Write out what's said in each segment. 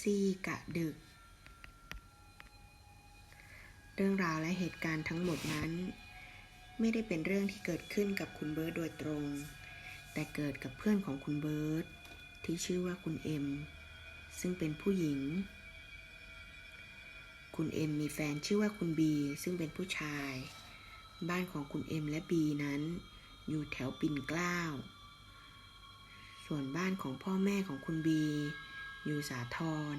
ซี่กะดึก เรื่องราวและเหตุการณ์ทั้งหมดนั้น ไม่ได้เป็นเรื่องที่เกิดขึ้นกับคุณเบิร์ตโดยตรง แต่เกิดกับเพื่อนของคุณเบิร์ตที่ชื่อว่าคุณเอ็ม ซึ่งเป็นผู้หญิง คุณเอ็มมีแฟนชื่อว่าคุณบีซึ่งเป็นผู้ชาย บ้านของคุณเอ็มและบีนั้นอยู่แถวปิ่นเกล้า ส่วนบ้านของพ่อแม่ของคุณบี อยู่สาทร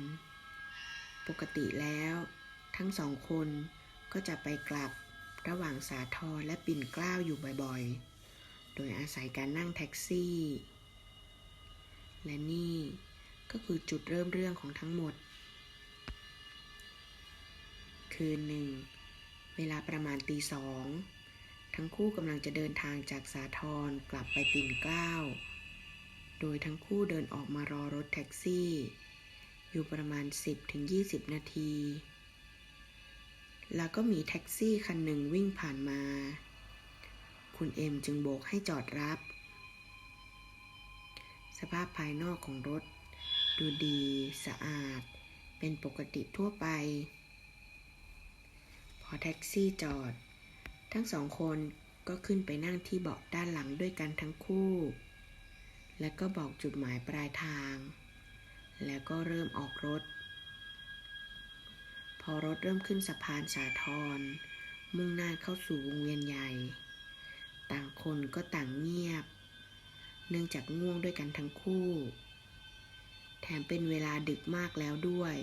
ปกติแล้ว ทั้งสองคนก็จะไปกลับระหว่างสาทรและปิ่นเกล้าอยู่บ่อยๆ โดยอาศัยการนั่งแท็กซี่ และนี่ก็คือจุดเริ่มเรื่องของทั้งหมด คืนหนึ่ง เวลาประมาณตีสอง ทั้งคู่กำลังจะเดินทางจากสาทรกลับไปปิ่นเกล้า โดยทั้งคู่เดินออกมารอรถแท็กซี่ อยู่ประมาณ 10-20 นาที แล้วก็มีแท็กซี่คันหนึ่งวิ่งผ่านมา คุณเอ็มจึงโบกให้จอดรับ สภาพภายนอกของรถ ดูดีสะอาด เป็นปกติทั่วไป พอแท็กซี่จอด ทั้งสองคนก็ขึ้นไปนั่งที่เบาะด้านหลังด้วยกันทั้งคู่ และก็บอกจุดหมายปลายทาง แล้วก็เริ่มออกรถ พอรถเริ่มขึ้นสะพานสาทรมุ่งหน้าเข้าสู่วงเวียนใหญ่ ต่างคนก็ต่างเงียบ เนื่องจากง่วงด้วยกันทั้งคู่ แถมเป็นเวลาดึกมากแล้วด้วย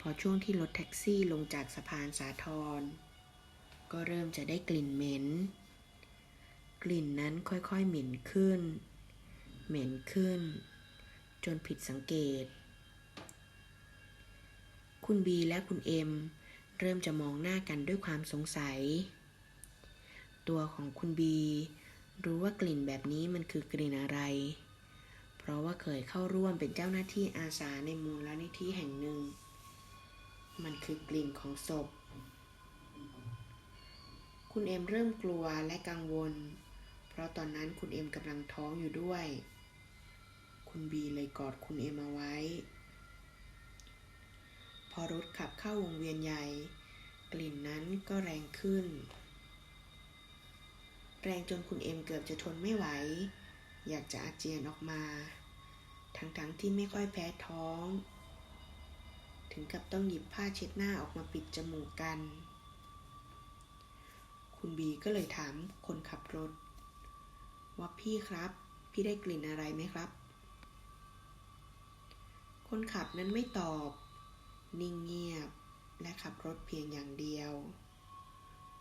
พอช่วงที่รถแท็กซี่ลงจากสะพานสาทรก็เริ่มจะได้กลิ่นเหม็น กลิ่นนั้นค่อยๆเหม็นขึ้น เหม็นขึ้น จนผิดสังเกต คุณบีและคุณเอ็มเริ่มจะมองหน้ากันด้วยความสงสัย ตัวของคุณบี รู้ว่ากลิ่นแบบนี้มันคือกลิ่นอะไร เพราะว่าเคยเข้าร่วมเป็นเจ้าหน้าที่อาสาในมูลนิธิแห่งหนึ่ง มันคือกลิ่นของศพ คุณเอ็มเริ่มกลัวและกังวล ราะตอนนั้นคุณเอ็มกำลังท้องอยู่ด้วย คุณบีเลยกอดคุณเอ็มเอาไว้ พอรถขับเข้าวงเวียนใหญ่ กลิ่นนั้นก็แรงขึ้น แรงจนคุณเอ็มเกือบจะทนไม่ไหว อยากจะอาเจียนออกมา ทั้งๆทที่ไม่ค่อยแพ้ท้อง ถึงกับต้องหยิบผ้าเช็ดหน้าออกมาปิดจมูกกัน คุณบีก็เลยถามคนขับรถ ว่าพี่ครับ พี่ได้กลิ่นอะไรไหมครับ คนขับนั้นไม่ตอบ นิ่งเงียบ และขับรถเพียงอย่างเดียว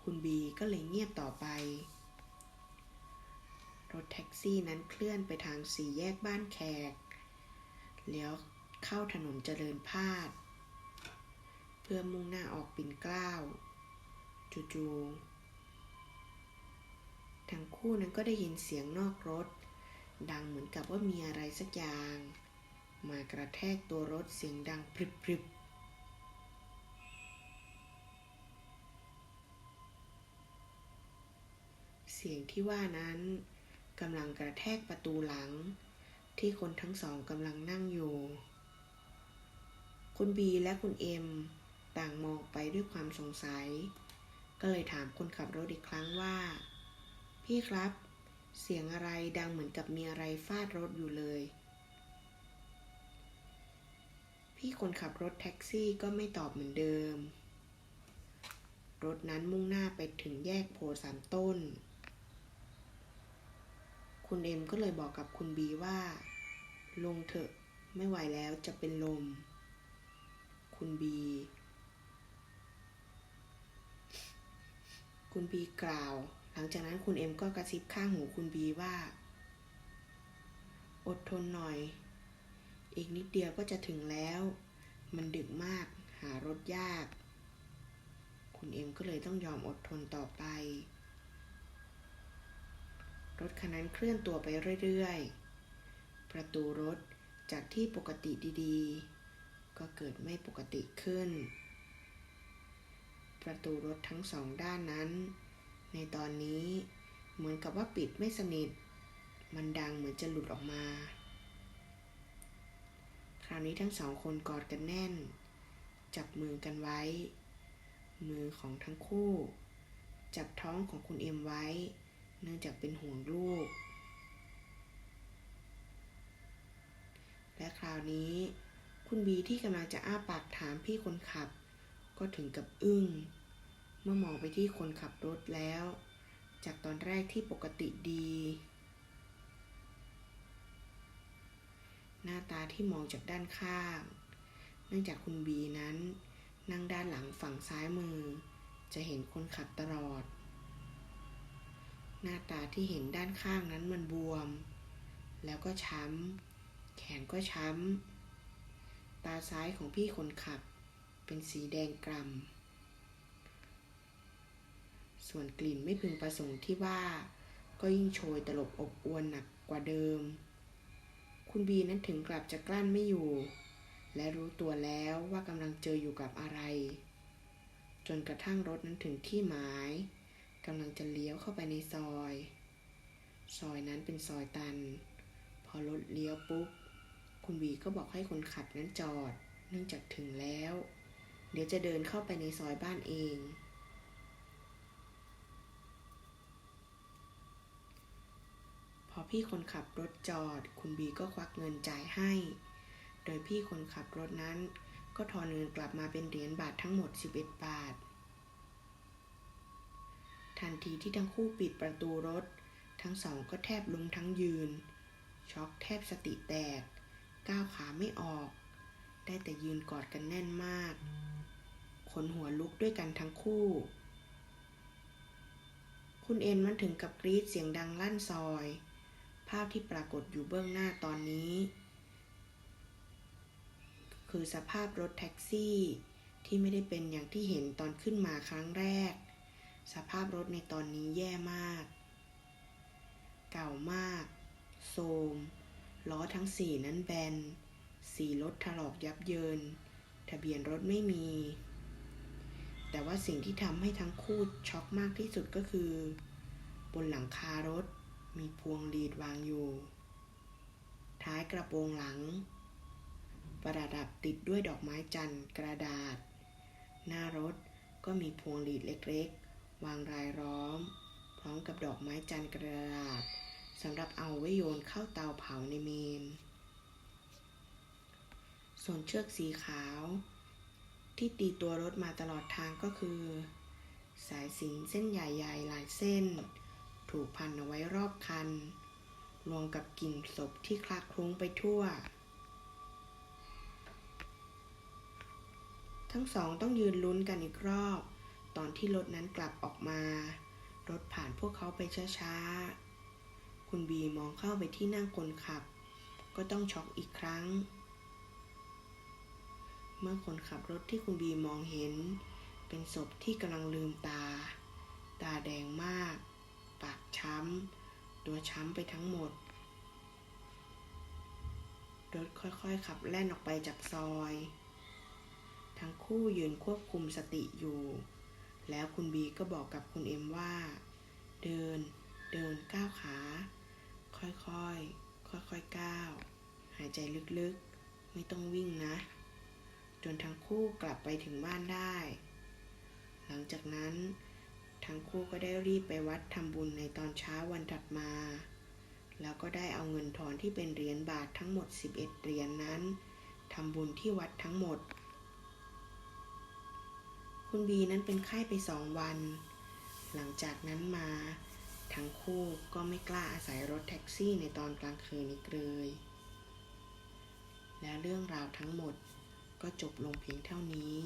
คุณบีก็เลยเงียบต่อไป รถแท็กซี่นั้นเคลื่อนไปทางสี่แยกบ้านแขก เลี้ยวเข้าถนนเจริญพาด เพื่อมุ่งหน้าออกปิ่นเกล้า จู่ๆ ทั้งคู่นั้นก็ได้ยินเสียงนอกรถ ดังเหมือนกับว่ามีอะไรสักอย่าง มากระแทกตัวรถเสียงดังพริบๆเสียงที่ว่านั้นกำลังกระแทกประตูหลัง ที่คนทั้งสองกำลังนั่งอยู่ คุณบีและคุณเอ็มต่างมองไปด้วยความสงสัย ก็เลยถามคนขับรถอีกครั้งว่า พี่ครับ เสียงอะไรดังเหมือนกับมีอะไรฟาดรถอยู่เลย พี่คนขับรถแท็กซี่ก็ไม่ตอบเหมือนเดิม รถนั้นมุ่งหน้าไปถึงแยกโพสามต้น คุณเอ็มก็เลยบอกกับคุณบีว่า ลงเถอะไม่ไหวแล้วจะเป็นลม คุณบีคุณบีกล่าว หลังจากนั้นคุณเอ็มก็กระซิบข้างหูคุณบีว่า อดทนหน่อย อีกนิดเดียวก็จะถึงแล้ว มันดึกมาก หารถยาก คุณเอ็มก็เลยต้องยอมอดทนต่อไป รถคันนั้นเคลื่อนตัวไปเรื่อยๆ ประตูรถจากที่ปกติดีๆ ก็เกิดไม่ปกติขึ้น ประตูรถทั้งสองด้านนั้น ในตอนนี้เหมือนกับว่าปิดไม่สนิท มันดังเหมือนจะหลุดออกมา คราวนี้ทั้งสองคนกอดกันแน่น จับมือกันไว้ มือของทั้งคู่ จับท้องของคุณเอ็มไว้ เนื่องจากเป็นห่วงลูก และคราวนี้คุณบีที่กำลังจะอ้าปากถามพี่คนขับ ก็ถึงกับอึ้ง มื่อมองไปที่คนขับรถแล้ว จากตอนแรกที่ปกติดี หน้าตาที่มองจากด้านข้าง เนื่องจากคุณบีนั้น นั่งด้านหลังฝั่งซ้ายมือ จะเห็นคนขับตลอด หน้าตาที่เห็นด้านข้างนั้นมันบวม แล้วก็ช้ำ แขนก็ช้ำ ตาซ้ายของพี่คนขับเป็นสีแดงกล่ำ ส่วนกลิ่นไม่พึงประสงค์ที่ว่า ก็ยิ่งโชยตลบอบอวนหนักกว่าเดิม คุณบีนั้นถึงกลับจะกลั้นไม่อยู่ และรู้ตัวแล้วว่ากำลังเจออยู่กับอะไร จนกระทั่งรถนั้นถึงที่หมายกำลังจะเลี้ยวเข้าไปในซอย ซอยนั้นเป็นซอยตัน พอรถเลี้ยวปุ๊บ คุณบีก็บอกให้คนขับนั้นจอด เนื่องจากถึงแล้ว เดี๋ยวจะเดินเข้าไปในซอยบ้านเอง พอพี่คนขับรถจอด คุณบีก็ควักเงินจ่ายให้ โดยพี่คนขับรถนั้น ก็ทอนเงินกลับมาเป็นเหรียญบาททั้งหมด 11 บาท ทันทีที่ทั้งคู่ปิดประตูรถ ทั้งสองก็แทบล้มทั้งยืน ช็อกแทบสติแตก ก้าวขาไม่ออก ได้แต่ยืนกอดกันแน่นมาก ขนหัวลุกด้วยกันทั้งคู่คุณเอ็นมันถึงกับกรีดเสียงดังลั่นซอย ภาพที่ปรากฏอยู่เบื้องหน้าตอนนี้ คือสภาพรถแท็กซี่ ที่ไม่ได้เป็นอย่างที่เห็นตอนขึ้นมาครั้งแรก สภาพรถในตอนนี้แย่มาก เก่ามาก โทมล้อทั้งสี่นั้นแบน สีรถถลอกยับเยิน ทะเบียนรถไม่มี แต่ว่าสิ่งที่ทำให้ทั้งคู่ช็อกมากที่สุดก็คือ บนหลังคารถ มีพวงหลีดวางอยู่ ท้ายกระโปรงหลัง ประดับติดด้วยดอกไม้จันทร์กระดาษ หน้ารถก็มีพวงหลีดเล็กๆ วางรายล้อม พร้อมกับดอกไม้จันทร์กระดาษสำหรับเอาไว้โยนเข้าเตาเผาในเมน ส่วนเชือกสีขาว ที่ตีตัวรถมาตลอดทางก็คือ สายสินเส้นใหญ่ๆหลายเส้น ถูกพันเอาไว้รอบคัน รวมกับกลิ่นศพที่คลาคลุ้งไปทั่ว ทั้งสองต้องยืนลุ้นกันอีกรอบ ตอนที่รถนั้นกลับออกมา รถผ่านพวกเขาไปช้าๆ คุณบีมองเข้าไปที่นั่งคนขับ ก็ต้องช็อกอีกครั้ง เมื่อคนขับรถที่คุณบีมองเห็น เป็นศพที่กำลังลืมตา ตาแดงมาก ปากช้ำ ตัวช้ำไปทั้งหมด รถค่อยๆขับแล่นออกไปจากซอย ทั้งคู่ยืนควบคุมสติอยู่ แล้วคุณบีก็บอกกับคุณเอ็มว่า เดิน เดินก้าวขา ค่อยๆ ค่อยๆ ก้าว หายใจลึกๆ ไม่ต้องวิ่งนะ จนทั้งคู่กลับไปถึงบ้านได้ หลังจากนั้น ทั้งคู่ก็ได้รีบไปวัดทำบุญในตอนเช้าวันถัดมา แล้วก็ได้เอาเงินทอนที่เป็นเหรียญบาททั้งหมด 11 เหรียญนนั้นทำบุญที่วัดทั้งหมด คุณบีนั้นเป็นไข้ไปสองวัน หลังจากนั้นมา ทั้งคู่ก็ไม่กล้าอาศัยรถแท็กซี่ในตอนกลางคืนอีกเลย และเรื่องราวทั้งหมดก็จบลงเพียงเท่านี้